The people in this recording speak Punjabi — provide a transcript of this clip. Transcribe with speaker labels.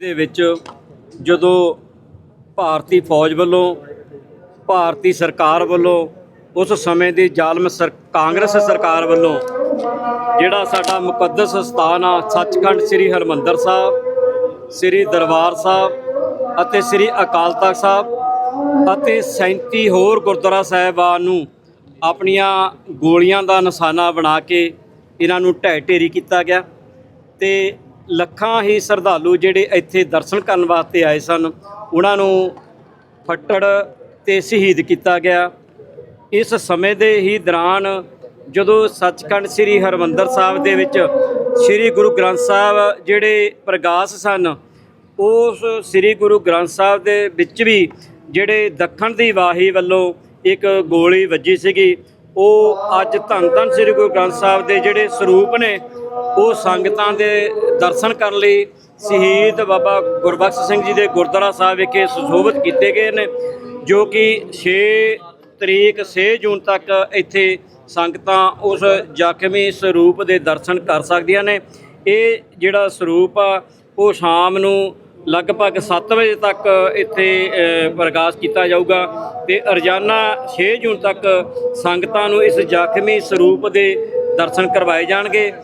Speaker 1: ਦੇ ਵਿੱਚ ਜਦੋਂ ਭਾਰਤੀ ਫੌਜ ਵੱਲੋਂ, ਭਾਰਤੀ ਸਰਕਾਰ ਵੱਲੋਂ, ਉਸ ਸਮੇਂ ਦੀ ਜ਼ਾਲਮ ਸਰ, ਕਾਂਗਰਸ ਸਰਕਾਰ ਵੱਲੋਂ ਜਿਹੜਾ ਸਾਡਾ ਮੁਕੱਦਸ ਸਥਾਨ ਆ, ਸੱਚਖੰਡ ਸ੍ਰੀ ਹਰਮੰਦਰ ਸਾਹਿਬ, ਸ੍ਰੀ ਦਰਬਾਰ ਸਾਹਿਬ ਅਤੇ ਸ੍ਰੀ ਅਕਾਲ ਤਖਤ ਸਾਹਿਬ ਅਤੇ 37 ਹੋਰ ਗੁਰਦੁਆਰਾ ਸਾਹਿਬਾਨ ਨੂੰ ਆਪਣੀਆਂ ਗੋਲੀਆਂ ਦਾ ਨਿਸ਼ਾਨਾ ਬਣਾ ਕੇ ਇਹਨਾਂ ਨੂੰ ਢਹਿ ਢੇਰੀ ਕੀਤਾ ਗਿਆ ਤੇ ਲੱਖਾਂ ਹੀ ਸ਼ਰਧਾਲੂ ਜਿਹੜੇ ਇੱਥੇ ਦਰਸ਼ਨ ਕਰਨ ਵਾਸਤੇ ਆਏ ਸਨ, ਉਹਨਾਂ ਨੂੰ ਫੱਟੜ ਤੇ ਸ਼ਹੀਦ ਕੀਤਾ ਗਿਆ। ਇਸ ਸਮੇਂ ਦੇ ਹੀ ਦੌਰਾਨ ਜਦੋਂ ਸੱਚਖੰਡ ਸ੍ਰੀ ਹਰਮੰਦਰ ਸਾਹਿਬ ਦੇ ਵਿੱਚ ਸ੍ਰੀ ਗੁਰੂ ਗ੍ਰੰਥ ਸਾਹਿਬ ਜਿਹੜੇ ਪ੍ਰਗਾਸ ਸਨ, ਉਸ ਸ੍ਰੀ ਗੁਰੂ ਗ੍ਰੰਥ ਸਾਹਿਬ ਦੇ ਵਿੱਚ ਵੀ ਜਿਹੜੇ ਦੱਖਣ ਦੀ ਵਾਹੀ ਵੱਲੋਂ ਇੱਕ ਗੋਲੀ ਵੱਜੀ ਸੀਗੀ ਉਹ ਅੱਜ ਧੰਨ ਧੰਨ ਸ੍ਰੀ ਗੁਰੂ ਗ੍ਰੰਥ ਸਾਹਿਬ ਦੇ ਜਿਹੜੇ ਸਰੂਪ ਨੇ, ਉਹ ਸੰਗਤਾਂ ਦੇ ਦਰਸ਼ਨ ਕਰਨ ਲਈ ਸ਼ਹੀਦ ਬਾਬਾ ਗੁਰਬਖਸ਼ ਸਿੰਘ ਜੀ ਦੇ ਗੁਰਦੁਆਰਾ ਸਾਹਿਬ ਵਿਖੇ ਸੁਸ਼ੋਭਿਤ ਕੀਤੇ ਗਏ ਨੇ, ਜੋ ਕਿ 6 ਤਰੀਕ 6 ਜੂਨ ਤੱਕ ਇੱਥੇ ਸੰਗਤਾਂ ਉਸ ਜ਼ਖਮੀ ਸਰੂਪ ਦੇ ਦਰਸ਼ਨ ਕਰ ਸਕਦੀਆਂ ਨੇ। ਇਹ ਜਿਹੜਾ ਸਰੂਪ ਆ, ਉਹ ਸ਼ਾਮ ਨੂੰ ਲਗਭਗ 7 ਵਜੇ ਤੱਕ ਇੱਥੇ ਅ, ਪ੍ਰਕਾਸ਼ ਕੀਤਾ ਜਾਊਗਾ ਤੇ ਰੋਜ਼ਾਨਾ 6 ਜੂਨ ਤੱਕ ਸੰਗਤਾਂ ਨੂੰ ਇਸ ਜ਼ਖਮੀ ਸਰੂਪ ਦੇ ਦਰਸ਼ਨ ਕਰਵਾਏ ਜਾਣਗੇ।